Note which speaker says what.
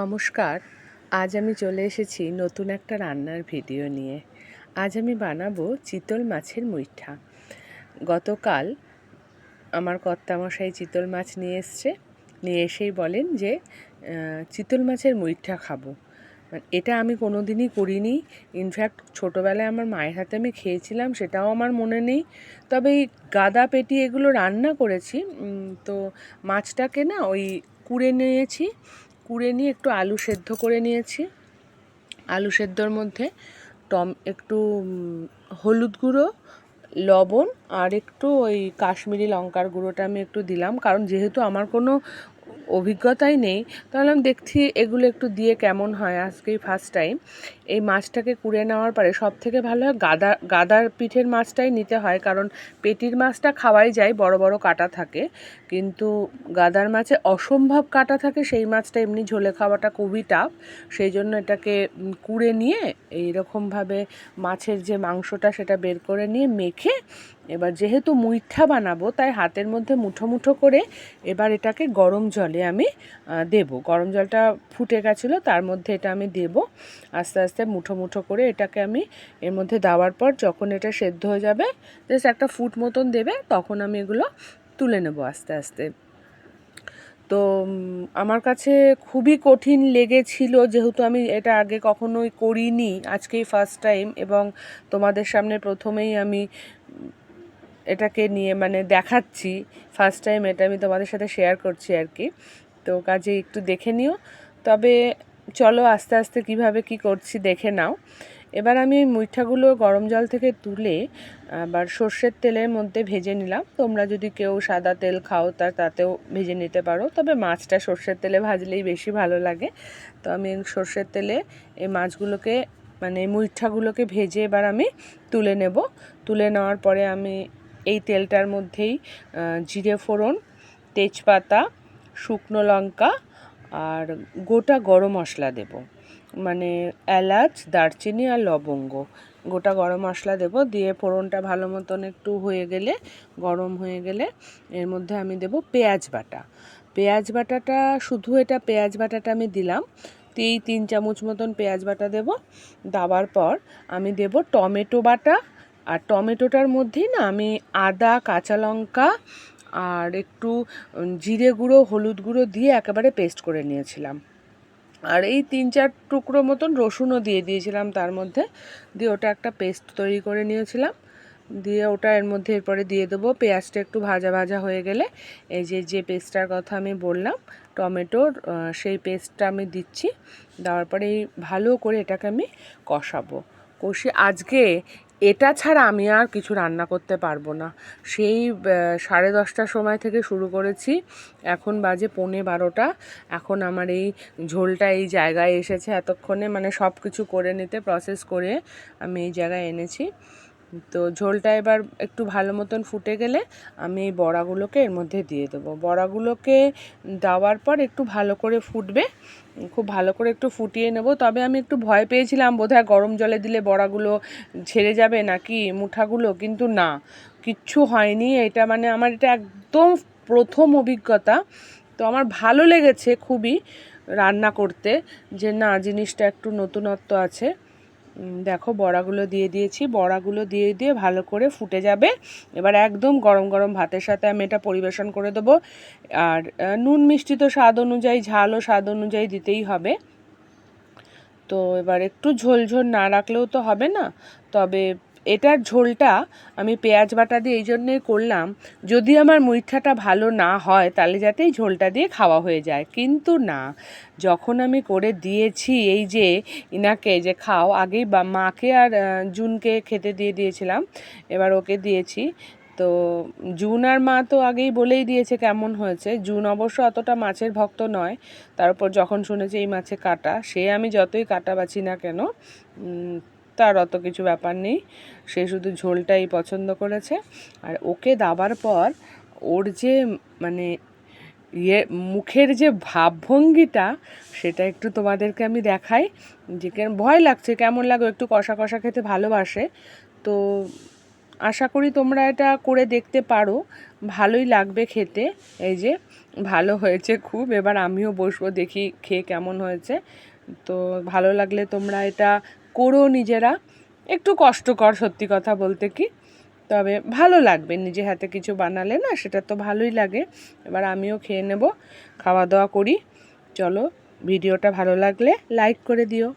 Speaker 1: নমস্কার। আজ আমি চলে এসেছি নতুন একটা রান্নার ভিডিও নিয়ে। আজ আমি বানাবো চিতল মাছের মুইঠা। গতকাল আমার কর্তামশাই চিতল মাছ নিয়ে এসছে। নিয়ে এসেই বলেন যে চিতল মাছের মুইঠা খাব। মানে এটা আমি কোনো দিনই করিনি ইনফ্যাক্ট ছোটোবেলায় আমার মায়ের হাতে আমি খেয়েছিলাম, সেটাও আমার মনে নেই। তবে এই গাদা পেটি এগুলো রান্না করেছি। তো মাছটাকে না ওই কুড়ে নিয়েছি। কুড়ে নিয়ে একটু আলু সেদ্ধ করে নিয়েছি। আলু সেদ্ধর মধ্যে টম, একটু হলুদ গুঁড়ো, লবণ আর একটু ওই কাশ্মীরি লঙ্কার গুঁড়োটা আমি একটু দিলাম। কারণ যেহেতু আমার কোনো অভিজ্ঞতাই নেই। তাহলে আমি দেখছি এগুলো একটু দিয়ে কেমন হয় আজকেই ফার্স্ট টাইম এই মাছটাকে কুড়ে নেওয়ার পরে সব থেকে ভালো হয় গাদা, গাদার পিঠের মাছটাই নিতে হয়, কারণ পেটির মাছটা খাওয়াই যায়, বড় বড় কাটা থাকে। কিন্তু গাদার মাছে অসম্ভব কাটা থাকে, সেই মাছটা এমনি ঝোলে খাওয়াটা খুবই টাফ সেই জন্য এটাকে কুড়ে নিয়ে এইরকমভাবে মাছের যে মাংসটা সেটা বের করে নিয়ে মেখে এবার যেহেতু মুইঠা বানাবো, তাই হাতের মধ্যে মুঠো মুঠো করে এবার এটাকে গরম জলে আমি দেব। গরম জলটা ফুটে গেছিল, তার মধ্যে এটা আমি দেব। আস্তে আস্তে মুঠো মুঠো করে এটাকে আমি এর মধ্যে দেওয়ার পর যখন এটা সেদ্ধ হয়ে যাবে জাস্ট একটা ফুট মতন দেবে, তখন আমি এগুলো তুলে নেব আস্তে আস্তে। তো আমার কাছে খুবই কঠিন লেগেছিল, যেহেতু আমি এটা আগে কখনোই করিনি, আজকেই ফার্স্ট টাইম এবং তোমাদের সামনে প্রথমেই আমি এটাকে নিয়ে মানে দেখাচ্ছি। ফার্স্ট টাইম এটা আমি তোমাদের সাথে শেয়ার করছি আর কি। তো কাজে একটু দেখে নিও। তবে চলো আস্তে আস্তে কীভাবে কি করছি দেখে নাও। এবার আমি ওই মুইঠাগুলো গরম জল থেকে তুলে, আবার সর্ষের তেলের মধ্যে ভেজে নিলাম। তোমরা যদি কেউ সাদা তেল খাও, তা তাতেও ভেজে নিতে পারো। তবে মাছটা সর্ষের তেলে ভাজলেই বেশি ভালো লাগে। তো আমি সর্ষের তেলে এই মাছগুলোকে মানে মুইঠাগুলোকে ভেজে এবার আমি তুলে নেব। তুলে নেওয়ার পরে আমি এই তেলটার মধ্যেই জিরে ফোড়ন, তেজপাতা, শুকনো লঙ্কা আর গোটা গরম মশলা দেব। মানে এলাচ, দারচিনি আর লবঙ্গ। গোটা গরম মশলা দেব। দিয়ে ফোড়নটা ভালো মতন একটু হয়ে গেলে, গরম হয়ে গেলে এর মধ্যে আমি দেব পেঁয়াজ বাটা। পেঁয়াজ বাটাটা, শুধু এটা পেঁয়াজ বাটাটা আমি দিলাম। এই তিন চামচ মতন পেঁয়াজ বাটা দেব। দেওয়ার পর আমি দেব টমেটো বাটা আর টমেটোটার মধ্যেই না আমি আদা, কাঁচা লঙ্কা আর একটু জিরে গুঁড়ো, হলুদ গুঁড়ো দিয়ে একেবারে পেস্ট করে নিয়েছিলাম। আর এই তিন চার টুকরো মতন রসুনও দিয়ে দিয়েছিলাম তার মধ্যে। দিয়ে ওটা একটা পেস্ট তৈরি করে নিয়েছিলাম। দিয়ে ওটা এর মধ্যে এরপরে দিয়ে দেবো। পেঁয়াজটা একটু ভাজা ভাজা হয়ে গেলে এই যে যে পেস্টটার কথা আমি বললাম, টমেটোর সেই পেস্টটা আমি দিচ্ছি। দেওয়ার পরে এই ভালো করে এটাকে আমি কষাবো। কষি আজকে এটা ছাড়া আমি আর কিছু রান্না করতে পারব না। সেই সাড়ে দশটার সময় থেকে শুরু করেছি। এখন বাজে পৌনে বারোটা। এখন আমার এই ঝোলটা এই জায়গায় এসেছে এতক্ষণে। মানে সব কিছু করে নিতে প্রসেস করে আমি এই জায়গায় এনেছি। তো ঝোলটা এবার একটু ভালো মতন ফুটে গেলে আমি এই বড়াগুলোকে এর মধ্যে দিয়ে দেবো। বড়াগুলোকে দেওয়ার পর একটু ভালো করে ফুটবে, খুব ভালো করে একটু ফুটিয়ে নেব। তবে আমি একটু ভয় পেয়েছিলাম, বোধহয় গরম জলে দিলে বড়াগুলো ছেড়ে যাবে নাকি মুঠাগুলো, কিন্তু না, কিচ্ছু হয়নি। এটা মানে আমার এটা একদম প্রথম অভিজ্ঞতা। তো আমার ভালো লেগেছে খুবই রান্না করতে যে না, জিনিসটা একটু নতুনত্ব আছে। দেখো বড়াগুলো দিয়ে দিয়েছি। বড়াগুলো দিয়ে দিয়ে ভালো করে ফুটে যাবে। এবার একদম গরম গরম ভাতের সাথে আমি এটা পরিবেশন করে দেবো। আর নুন মিষ্টি তো স্বাদ অনুযায়ী, ঝালও স্বাদ অনুযায়ী দিতেই হবে। তো এবার একটু ঝোলঝোল ঝোল না রাখলেও তো হবে না। তবে এটার ঝোলটা আমি পেঁয়াজ বাটা দিয়ে এই জন্যই করলাম। যদি আমার মুইঠাটা ভালো না হয়, তাহলে যাতে এই ঝোলটা দিয়ে খাওয়া হয়ে যায়। কিন্তু না, যখন আমি করে দিয়েছি এই যে ইনাকে যে খাও, আগেই বা মাকে আর জুনকে খেতে দিয়ে দিয়েছিলাম, এবার ওকে দিয়েছি। তো জুন আর মা তো আগেই বলেই দিয়েছে কেমন হয়েছে। জুন অবশ্য অতটা মাছের ভক্ত নয়। তারপর যখন শুনেছে এই মাছে কাটা, সে আমি যতই কাটা বাছি না কেন উম, তার অত কিছু ব্যাপার নেই। সে শুধু ঝোলটাই পছন্দ করেছে। আর ওকে দাবার পর ওর যে মানে ইয়ে মুখের যে ভাবভঙ্গিটা সেটা একটু তোমাদেরকে আমি দেখাই। যে ভয় লাগছে কেমন লাগে একটু কষা কষা খেতে ভালোবাসে। তো আশা করি তোমরা এটা করে দেখতে পারো। ভালোই লাগবে খেতে। এই যে ভালো হয়েছে খুব। এবার আমিও বসবো দেখি খেয়ে কেমন হয়েছে। তো ভালো লাগলে তোমরা এটা করো নিজেরা। একটু কষ্টকর, সত্যি কথা বলতে কি। তবে ভালো লাগবে, নিজে হাতে কিছু বানালে না সেটা তো ভালোই লাগে। এবার আমিও খেয়ে নেব খাওয়া দাওয়া করি। চলো, ভিডিওটা ভালো লাগলে লাইক করে দিও।